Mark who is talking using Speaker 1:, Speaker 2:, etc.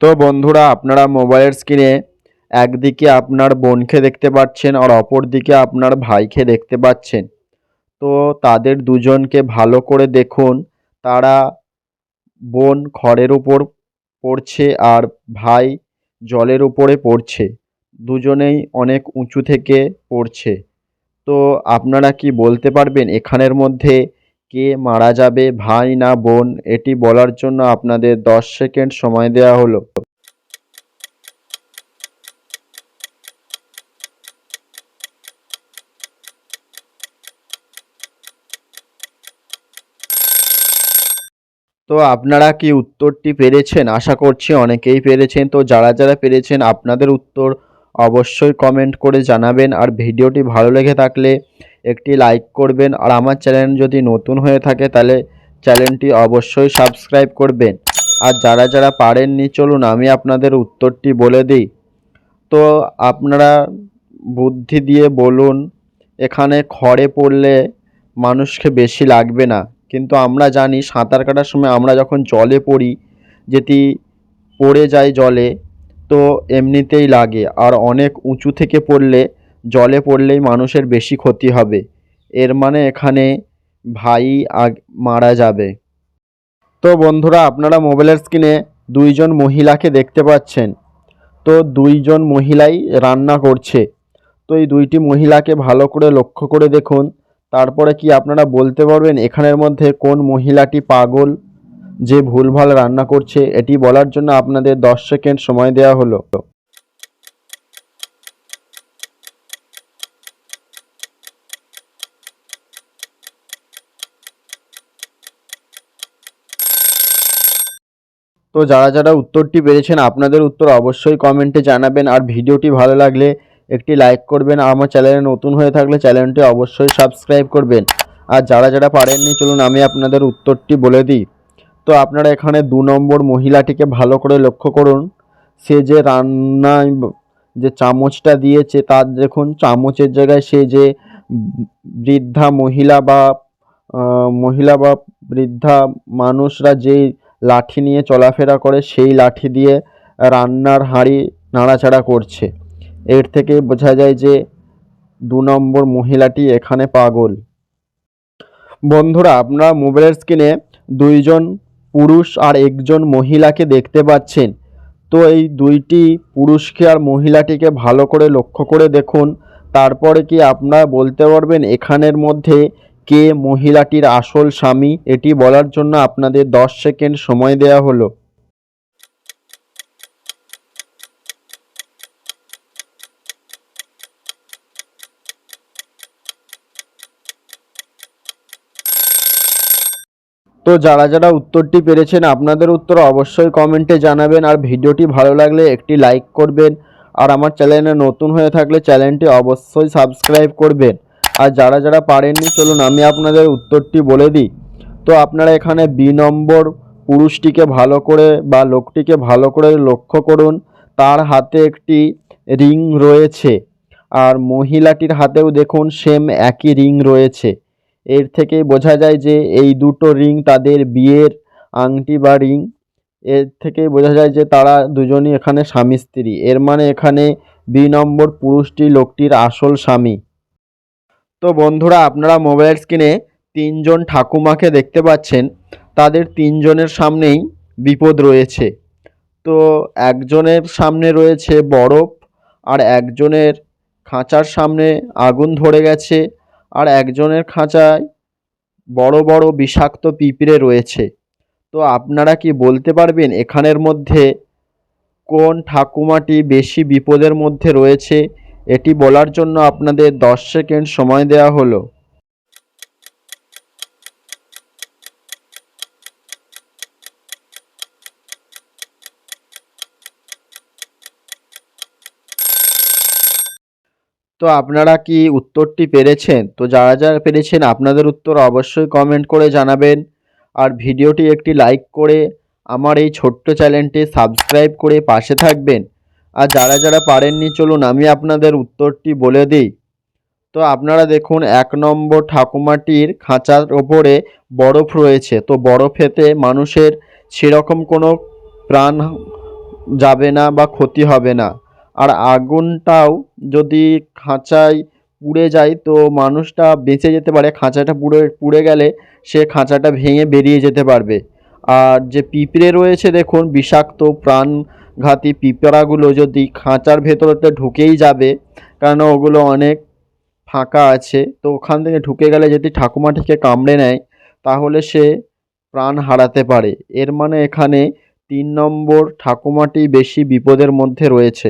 Speaker 1: তো বন্ধুরা, আপনারা মোবাইলের স্ক্রিনে একদিকে আপনার বোনকে দেখতে পাচ্ছেন আর অপর দিকে আপনার ভাইকে দেখতে পাচ্ছেন। তো তাদের দুজনকে ভালো করে দেখুন। তারা বোন খড়ের উপর পড়ছে আর ভাই জলের উপরে পড়ছে। দুজনেই অনেক উঁচু থেকে পড়ছে। তো আপনারা কি বলতে পারবেন এখানের মধ্যে কে মারা যাবে, ভাই না বোন, এটি বলার জন্য আপনাদের দশ সেকেন্ড সময় দেওয়া হলো। তো আপনারা কি উত্তরটি পেরেছেন? আশা করছি অনেকেই পেরেছেন। তো যারা যারা পেরেছেন, আপনাদের উত্তর অবশ্যই কমেন্ট করে জানাবেন আর ভিডিওটি ভালো লেগে থাকলে একটি লাইক করবেন। আর আমার চ্যানেল যদি নতুন হয়ে থাকে তাহলে চ্যানেলটি অবশ্যই সাবস্ক্রাইব করবেন। আর যারা যারা পারেননি, চলুন আমি আপনাদের উত্তরটি বলে দিই। তো আপনারা বুদ্ধি দিয়ে বলুন, এখানে খড়ে পড়লে মানুষকে বেশি লাগবে না। কিন্তু আমরা জানি সাঁতার কাটার সময় আমরা যখন জলে পড়ি, যেটি পড়ে যায় জলে তো এমনিতেই লাগে। আর অনেক উঁচু থেকে পড়লে, জলে পড়লেই মানুষের বেশি ক্ষতি হবে। এর মানে এখানে ভাই আগ মারা যাবে। তো বন্ধুরা, আপনারা মোবাইলের স্ক্রিনে দুইজন মহিলাকে দেখতে পাচ্ছেন। তো দুইজন মহিলাই রান্না করছে। তো এই দুইটি মহিলাকে ভালো করে লক্ষ্য করে দেখুন। তারপরে কি আপনারা বলতে পারবেন, এখানের মধ্যে কোন মহিলাটি পাগল? যে ভুলভাল রান্না করছে, এটি বলার জন্য আপনাদের দশ সেকেন্ড সময় দেওয়া হলো। তো যারা যারা উত্তরটি পেরেছেন, আপনাদের উত্তর অবশ্যই কমেন্টে জানাবেন। আর ভিডিওটি ভালো লাগলে একটি লাইক করবেন। আমার চ্যানেলে নতুন হয়ে থাকলে চ্যানেলটি অবশ্যই সাবস্ক্রাইব করবেন। আর যারা যারা পারেননি, চলুন আমি আপনাদের উত্তরটি বলে দিই। তো আপনারা এখানে দু নম্বর মহিলাটিকে ভালো করে লক্ষ্য করুন। সে যে রান্নায় যে চামচটা দিয়েছে, তার দেখুন চামচের জায়গায় সে যে বৃদ্ধা মহিলা বা মহিলা বা বৃদ্ধা মানুষরা যেই লাঠি নিয়ে চলাফেরা করে, সেই লাঠি দিয়ে রান্নার হাঁড়ি নাড়াচাড়া করছে। এর থেকে বোঝা যায় যে দু নম্বর মহিলাটি এখানে পাগল। বন্ধুরা, আপনারা মোবাইলের স্ক্রিনে দুইজন পুরুষ আর একজন মহিলাকে দেখতে পাচ্ছেন। তো এই দুইটি পুরুষকে আর মহিলাটিকে ভালো করে লক্ষ্য করে দেখুন। তারপরে কি আপনারা বলতে পারবেন এখানের মধ্যে কে মহিলাটির আসল স্বামী? এটি বলার জন্য আপনাদের দশ সেকেন্ড সময় দেওয়া হলো। তো যারা যারা উত্তরটি পেরেছেন আপনাদের উত্তর অবশ্যই কমেন্টে জানাবেন আর ভিডিওটি ভালো লাগলে একটি লাইক করবেন। আর আমার চ্যানেলে নতুন হয়ে থাকলে চ্যানেলটি অবশ্যই সাবস্ক্রাইব করবেন। আর যারা যারা পারেননি, চলুন আমি আপনাদের উত্তরটি বলে দিই। তো আপনারা এখানে বি নম্বর পুরুষটিকে ভালো করে বা লোকটিকে ভালো করে লক্ষ্য করুন। তার হাতে একটি রিং রয়েছে। আর মহিলাটির হাতেও দেখুন সেম একই রিং রয়েছে। এর থেকেই বোঝা যায় যে এই দুটো রিং তাদের বিয়ের আংটি বা রিং। এর থেকেই বোঝা যায় যে তারা দুজনই এখানে স্বামী স্ত্রী। এর মানে এখানে দুই নম্বর পুরুষটি লোকটির আসল স্বামী। তো বন্ধুরা, আপনারা মোবাইল স্ক্রিনে তিনজন ঠাকুমাকে দেখতে পাচ্ছেন। তাদের তিনজনের সামনেই বিপদ রয়েছে। তো একজনের সামনে রয়েছে বরফ, আর একজনের খাঁচার সামনে আগুন ধরে গেছে। আর একজনের খাঁচায় বড় বড় বিষাক্ত পিঁপড়ে রয়েছে। তো আপনারা কি বলতে পারবেন এখানের মধ্যে কোন ঠাকুমাটি বেশি বিপদের মধ্যে রয়েছে? এটি বলার জন্য আপনাদের দশ সেকেন্ড সময় দেওয়া হলো। তো আপনারা কি উত্তরটি পেরেছেন? তো যারা যারা পেরেছেন, আপনাদের উত্তর অবশ্যই কমেন্ট করে জানাবেন। আর ভিডিওটি একটি লাইক করে আমার এই ছোট্ট চ্যানেলটি সাবস্ক্রাইব করে পাশে থাকবেন। আর যারা যারা পারেননি, চলুন আমি আপনাদের উত্তরটি বলে দিই। তো আপনারা দেখুন, এক নম্বর ঠাকুমাটির খাঁচার ওপরে বরফ রয়েছে। তো বরফেতে মানুষের সেরকম কোনো প্রাণ যাবে না বা ক্ষতি হবে না। আর আগুনটাও যদি খাঁচায় পুড়ে যায়, তো মানুষটা বেঁচে যেতে পারে। খাঁচাটা পুড়ে পুড়ে গেলে সে খাঁচাটা ভেঙে বেরিয়ে যেতে পারবে। আর যে পিঁপড়ে রয়েছে, দেখুন, বিষাক্ত প্রাণঘাতী পিঁপড়াগুলো যদি খাঁচার ভেতরতে ঢুকেই যাবে কারণ ওগুলো অনেক ফাঁকা আছে, তো ওখান থেকে ঢুকে গেলে যদি ঠাকুমাটিকে কামড়ে নেয়, তাহলে সে প্রাণ হারাতে পারে। এর মানে এখানে তিন নম্বর ঠাকুমাটি বেশি বিপদের মধ্যে রয়েছে।